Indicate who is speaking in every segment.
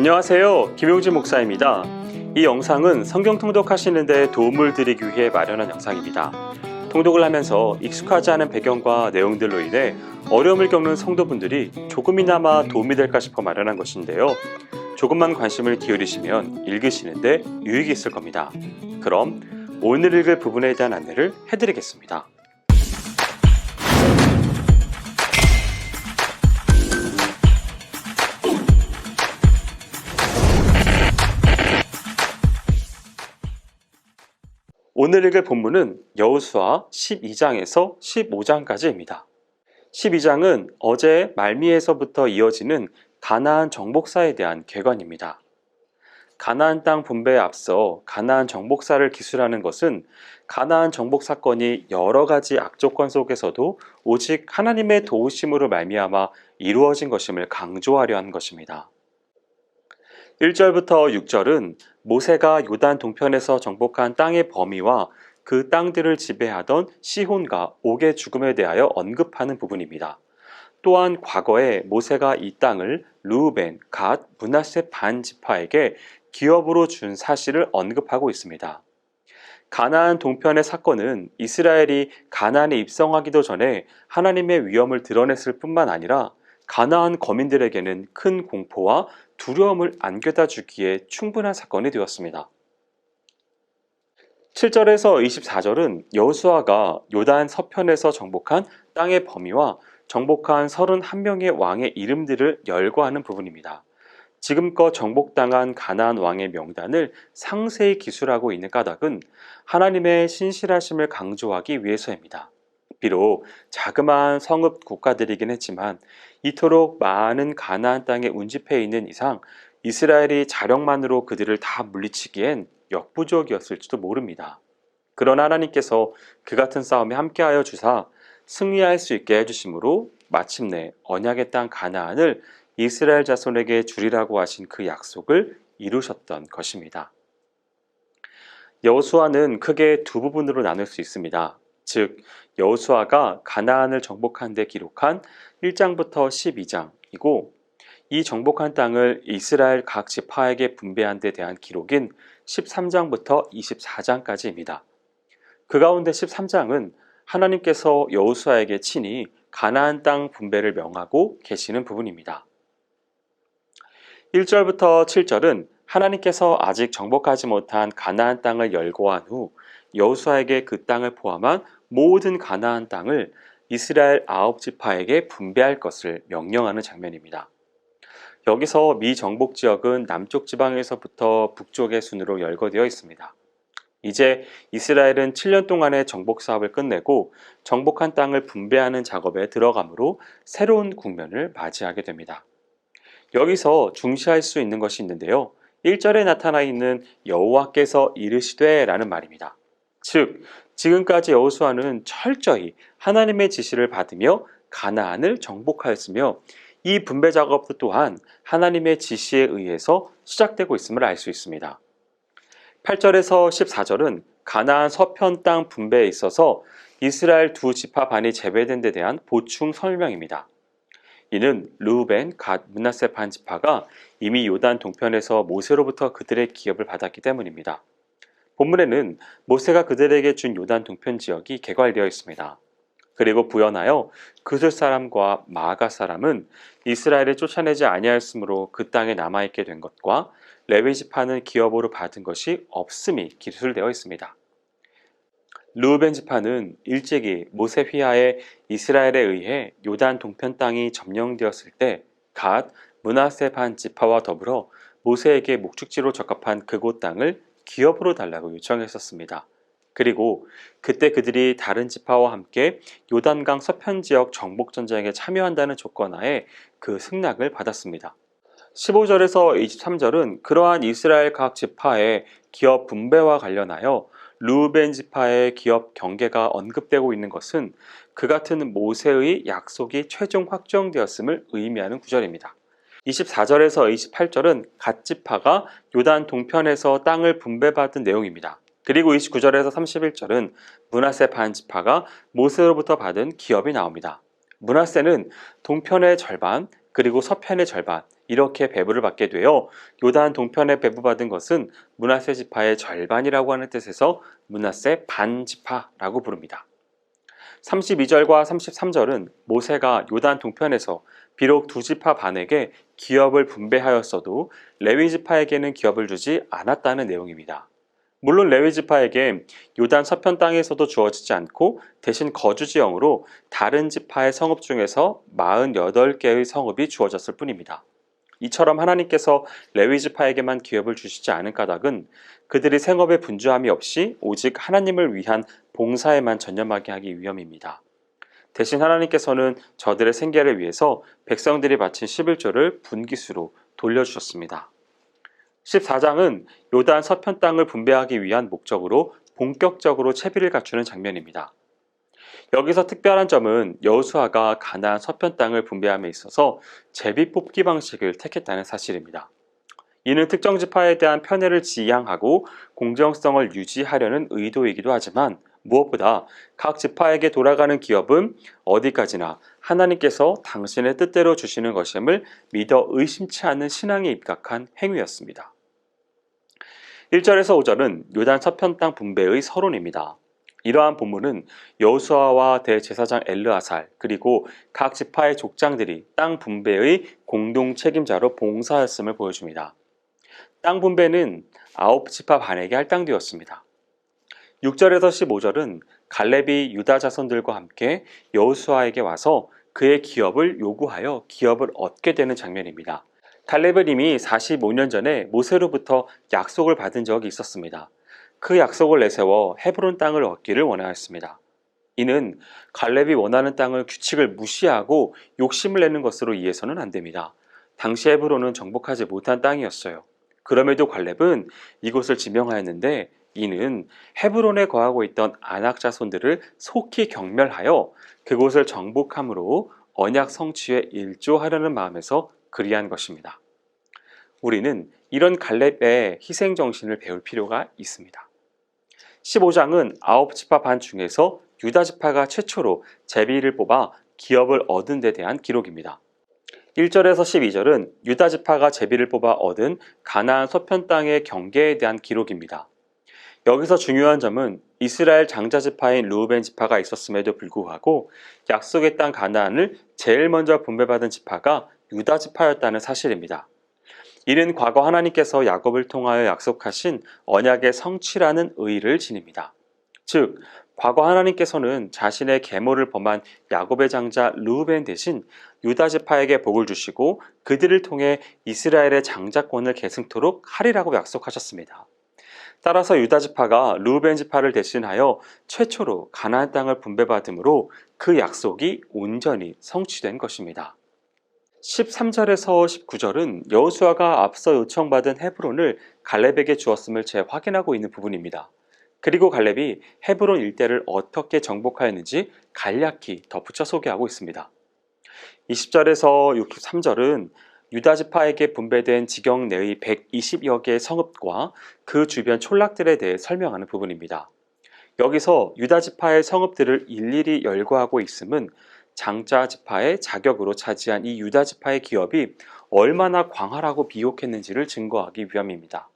Speaker 1: 안녕하세요. 김용진 목사입니다. 이 영상은 성경 통독하시는 데 도움을 드리기 위해 마련한 영상입니다. 통독을 하면서 익숙하지 않은 배경과 내용들로 인해 어려움을 겪는 성도분들이 조금이나마 도움이 될까 싶어 마련한 것인데요. 조금만 관심을 기울이시면 읽으시는데 유익이 있을 겁니다. 그럼 오늘 읽을 부분에 대한 안내를 해드리겠습니다. 오늘 읽을 본문은 여호수아 12장에서 15장까지입니다. 12장은 어제 말미에서부터 이어지는 가나안 정복사에 대한 개관입니다. 가나안 땅 분배에 앞서 가나안 정복사를 기술하는 것은 가나안 정복 사건이 여러 가지 악조건 속에서도 오직 하나님의 도우심으로 말미암아 이루어진 것임을 강조하려 한 것입니다. 1절부터 6절은 모세가 요단 동편에서 정복한 땅의 범위와 그 땅들을 지배하던 시혼과 옥의 죽음에 대하여 언급하는 부분입니다. 또한 과거에 모세가 이 땅을 루벤, 갓, 문하세 반 지파에게 기업으로 준 사실을 언급하고 있습니다. 가나안 동편의 사건은 이스라엘이 가나안에 입성하기도 전에 하나님의 위엄을 드러냈을 뿐만 아니라 가나안 거민들에게는 큰 공포와 두려움을 안겨다 주기에 충분한 사건이 되었습니다. 7절에서 24절은 여호수아가 요단 서편에서 정복한 땅의 범위와 정복한 31명의 왕의 이름들을 열거하는 부분입니다. 지금껏 정복당한 가나안 왕의 명단을 상세히 기술하고 있는 까닭은 하나님의 신실하심을 강조하기 위해서입니다. 비록 자그마한 성읍 국가들이긴 했지만 이토록 많은 가나안 땅에 운집해 있는 이상 이스라엘이 자력만으로 그들을 다 물리치기엔 역부족이었을지도 모릅니다. 그러나 하나님께서 그 같은 싸움에 함께하여 주사 승리할 수 있게 해주심으로 마침내 언약의 땅 가나안을 이스라엘 자손에게 주리라고 하신 그 약속을 이루셨던 것입니다. 여호수아는 크게 두 부분으로 나눌 수 있습니다. 즉 여호수아가 가나안을 정복한 데 기록한 1장부터 12장이고 이 정복한 땅을 이스라엘 각 지파에게 분배한 데 대한 기록인 13장부터 24장까지입니다. 그 가운데 13장은 하나님께서 여호수아에게 친히 가나안 땅 분배를 명하고 계시는 부분입니다. 1절부터 7절은 하나님께서 아직 정복하지 못한 가나안 땅을 열거한 후 여호수아에게 그 땅을 포함한 모든 가나안 땅을 이스라엘 아홉 지파에게 분배할 것을 명령하는 장면입니다. 여기서 미 정복 지역은 남쪽 지방에서부터 북쪽의 순으로 열거되어 있습니다. 이제 이스라엘은 7년 동안의 정복 사업을 끝내고 정복한 땅을 분배하는 작업에 들어가므로 새로운 국면을 맞이하게 됩니다. 여기서 중시할 수 있는 것이 있는데요. 1절에 나타나 있는 여호와께서 이르시되라는 말입니다. 즉 지금까지 여호수아는 철저히 하나님의 지시를 받으며 가나안을 정복하였으며 이 분배 작업도 또한 하나님의 지시에 의해서 시작되고 있음을 알 수 있습니다. 8절에서 14절은 가나안 서편 땅 분배에 있어서 이스라엘 두 지파 반이 제외된 데 대한 보충 설명입니다. 이는 루벤, 갓, 문나세 반 지파가 이미 요단 동편에서 모세로부터 그들의 기업을 받았기 때문입니다. 본문에는 모세가 그들에게 준 요단 동편 지역이 개괄되어 있습니다. 그리고 부연하여 그들 사람과 마가 사람은 이스라엘을 쫓아내지 아니하였으므로 그 땅에 남아 있게 된 것과 레위 지파는 기업으로 받은 것이 없음이 기술되어 있습니다. 루벤 지파는 일찍이 모세 휘하에 이스라엘에 의해 요단 동편 땅이 점령되었을 때 갓, 문하세 반 지파와 더불어 모세에게 목축지로 적합한 그곳 땅을 기업으로 달라고 요청했었습니다. 그리고 그때 그들이 다른 지파와 함께 요단강 서편 지역 정복 전쟁에 참여한다는 조건 하에 그 승낙을 받았습니다. 15절에서 23절은 그러한 이스라엘 각 지파의 기업 분배와 관련하여 루벤 지파의 기업 경계가 언급되고 있는 것은 그 같은 모세의 약속이 최종 확정되었음을 의미하는 구절입니다. 24절에서 28절은 갓 지파가 요단 동편에서 땅을 분배받은 내용입니다. 그리고 29절에서 31절은 문하세 반 지파가 모세로부터 받은 기업이 나옵니다. 문하세는 동편의 절반, 그리고 서편의 절반 이렇게 배부를 받게 되어 요단 동편에 배부받은 것은 문하세 지파의 절반이라고 하는 뜻에서 문하세 반지파라고 부릅니다. 32절과 33절은 모세가 요단 동편에서 비록 두 지파 반에게 기업을 분배하였어도 레위 지파에게는 기업을 주지 않았다는 내용입니다. 물론 레위 지파에게 요단 서편 땅에서도 주어지지 않고 대신 거주 지형으로 다른 지파의 성읍 중에서 48개의 성읍이 주어졌을 뿐입니다. 이처럼 하나님께서 레위 지파에게만 기업을 주시지 않은 까닭은 그들이 생업에 분주함이 없이 오직 하나님을 위한 봉사에만 전념하게 하기 위함입니다. 대신 하나님께서는 저들의 생계를 위해서 백성들이 바친 11조를 분기수로 돌려주셨습니다. 14장은 요단 서편 땅을 분배하기 위한 목적으로 본격적으로 채비를 갖추는 장면입니다. 여기서 특별한 점은 여호수아가 가나안 서편 땅을 분배함에 있어서 제비 뽑기 방식을 택했다는 사실입니다. 이는 특정 지파에 대한 편애를 지향하고 공정성을 유지하려는 의도이기도 하지만 무엇보다 각 지파에게 돌아가는 기업은 어디까지나 하나님께서 당신의 뜻대로 주시는 것임을 믿어 의심치 않는 신앙에 입각한 행위였습니다. 1절에서 5절은 요단 서편 땅 분배의 서론입니다. 이러한 본문은 여호수아와 대제사장 엘르아살 그리고 각 지파의 족장들이 땅 분배의 공동 책임자로 봉사했음을 보여줍니다. 땅 분배는 아홉 지파 반에게 할당되었습니다. 6절에서 15절은 갈렙이 유다 자손들과 함께 여호수아에게 와서 그의 기업을 요구하여 기업을 얻게 되는 장면입니다. 갈렙은 이미 45년 전에 모세로부터 약속을 받은 적이 있었습니다. 그 약속을 내세워 헤브론 땅을 얻기를 원하였습니다. 이는 갈렙이 원하는 땅을 규칙을 무시하고 욕심을 내는 것으로 이해서는 안 됩니다. 당시 헤브론은 정복하지 못한 땅이었어요. 그럼에도 갈렙은 이곳을 지명하였는데 이는 헤브론에 거하고 있던 아낙 자손들을 속히 경멸하여 그곳을 정복함으로 언약 성취에 일조하려는 마음에서 그리한 것입니다. 우리는 이런 갈렙의 희생 정신을 배울 필요가 있습니다. 15장은 아홉 지파 반 중에서 유다 지파가 최초로 제비를 뽑아 기업을 얻은 데 대한 기록입니다. 1절에서 12절은 유다 지파가 제비를 뽑아 얻은 가나안 서편 땅의 경계에 대한 기록입니다. 여기서 중요한 점은 이스라엘 장자 지파인 루벤 지파가 있었음에도 불구하고 약속의 땅 가나안을 제일 먼저 분배받은 지파가 유다 지파였다는 사실입니다. 이는 과거 하나님께서 야곱을 통하여 약속하신 언약의 성취라는 의의를 지닙니다. 즉, 과거 하나님께서는 자신의 계모를 범한 야곱의 장자 루벤 대신 유다 지파에게 복을 주시고 그들을 통해 이스라엘의 장자권을 계승토록 하리라고 약속하셨습니다. 따라서 유다 지파가 루벤 지파를 대신하여 최초로 가나안 땅을 분배받음으로 그 약속이 온전히 성취된 것입니다. 13절에서 19절은 여호수아가 앞서 요청받은 헤브론을 갈렙에게 주었음을 재확인하고 있는 부분입니다. 그리고 갈렙이 헤브론 일대를 어떻게 정복하였는지 간략히 덧붙여 소개하고 있습니다. 20절에서 63절은 유다 지파에게 분배된 지경 내의 120여 개의 성읍과 그 주변 촌락들에 대해 설명하는 부분입니다. 여기서 유다 지파의 성읍들을 일일이 열거하고 있음은 장자 지파의 자격으로 차지한 이 유다 지파의 기업이 얼마나 광활하고 비옥했는지를 증거하기 위함입니다.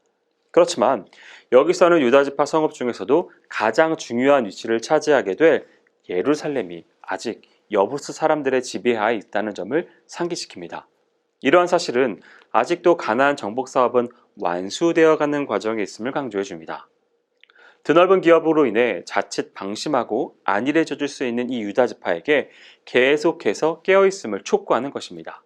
Speaker 1: 그렇지만 여기서는 유다 지파 성읍 중에서도 가장 중요한 위치를 차지하게 될 예루살렘이 아직 여부스 사람들의 지배하에 있다는 점을 상기시킵니다. 이러한 사실은 아직도 가나안 정복 사업은 완수되어 가는 과정에 있음을 강조해 줍니다. 드넓은 기업으로 인해 자칫 방심하고 안일해져 줄 수 있는 이 유다 지파에게 계속해서 깨어 있음을 촉구하는 것입니다.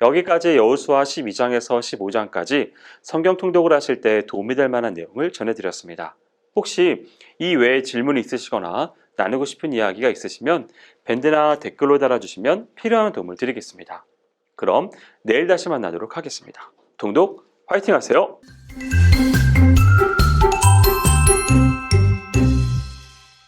Speaker 1: 여기까지 여호수아 12장에서 15장까지 성경 통독을 하실 때 도움이 될 만한 내용을 전해드렸습니다. 혹시 이 외에 질문이 있으시거나 나누고 싶은 이야기가 있으시면 밴드나 댓글로 달아주시면 필요한 도움을 드리겠습니다. 그럼 내일 다시 만나도록 하겠습니다. 동독 화이팅 하세요!